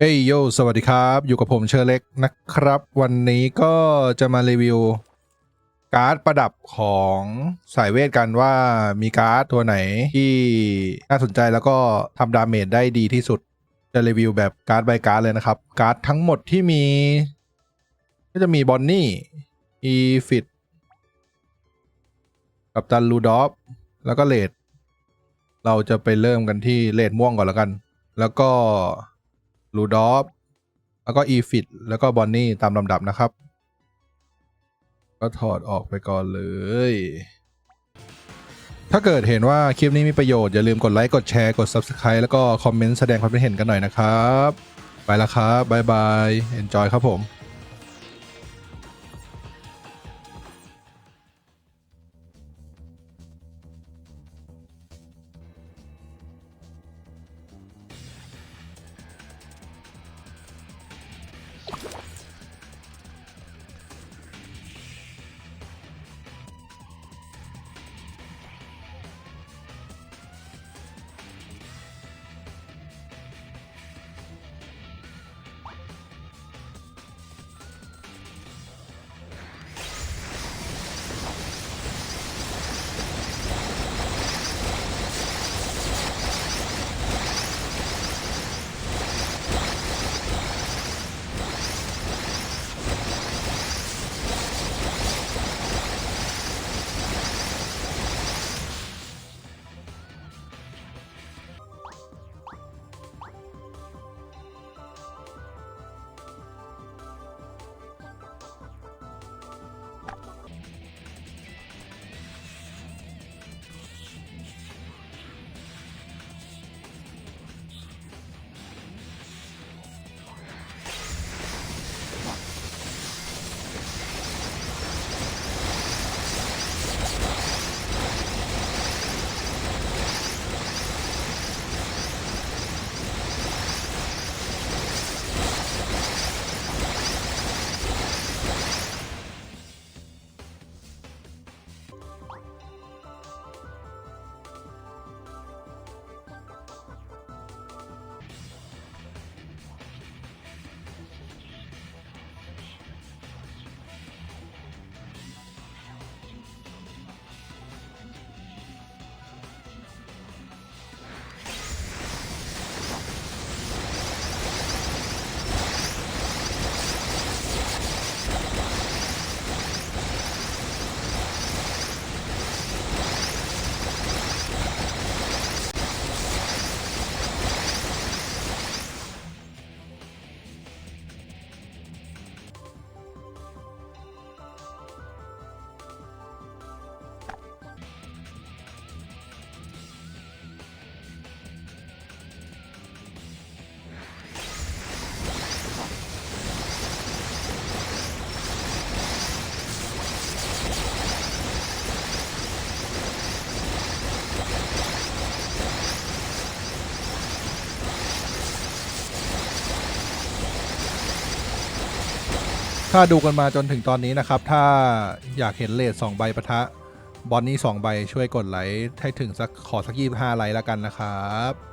เฮ้ยโย สวัสดีครับ อยู่กับผมเชอร์เล็กนะครับ วันนี้ก็จะมารีวิว การ์ดประดับของสายเวทกันว่ามีการ์ดตัวไหนที่น่าสนใจแล้วก็ทำดาเมจได้ดีที่สุด จะรีวิวแบบการ์ดใบการ์ดเลยนะครับ การ์ดทั้งหมดที่มี ก็จะมีบอนนี่อีฟิตกับตันลูดอฟแล้วก็เลดเราจะไปเริ่มกันที่เลดม่วงก่อนแล้วกัน แล้วก็ ลูดอฟแล้วก็อีฟิตแล้วก็บอนนี่ตามลำดับนะครับ ก็ถอดออกไปก่อนเลย ถ้าเกิดเห็นว่าคลิปนี้มีประโยชน์ อย่าลืมกดไลค์ กดแชร์ กด Subscribe แล้วก็คอมเมนต์แสดงความคิดเห็นกันหน่อยนะครับ ไปแล้วครับบายบาย enjoy ครับผม ถ้าดูกันมาจนถึงตอนนี้นะครับ ถ้าอยากเห็นเลทสองใบปะทะ บอลนี่2ใบช่วยกดไลค์ให้ถึงสักขอสักยี่ห้าไลค์แล้วกันนะครับ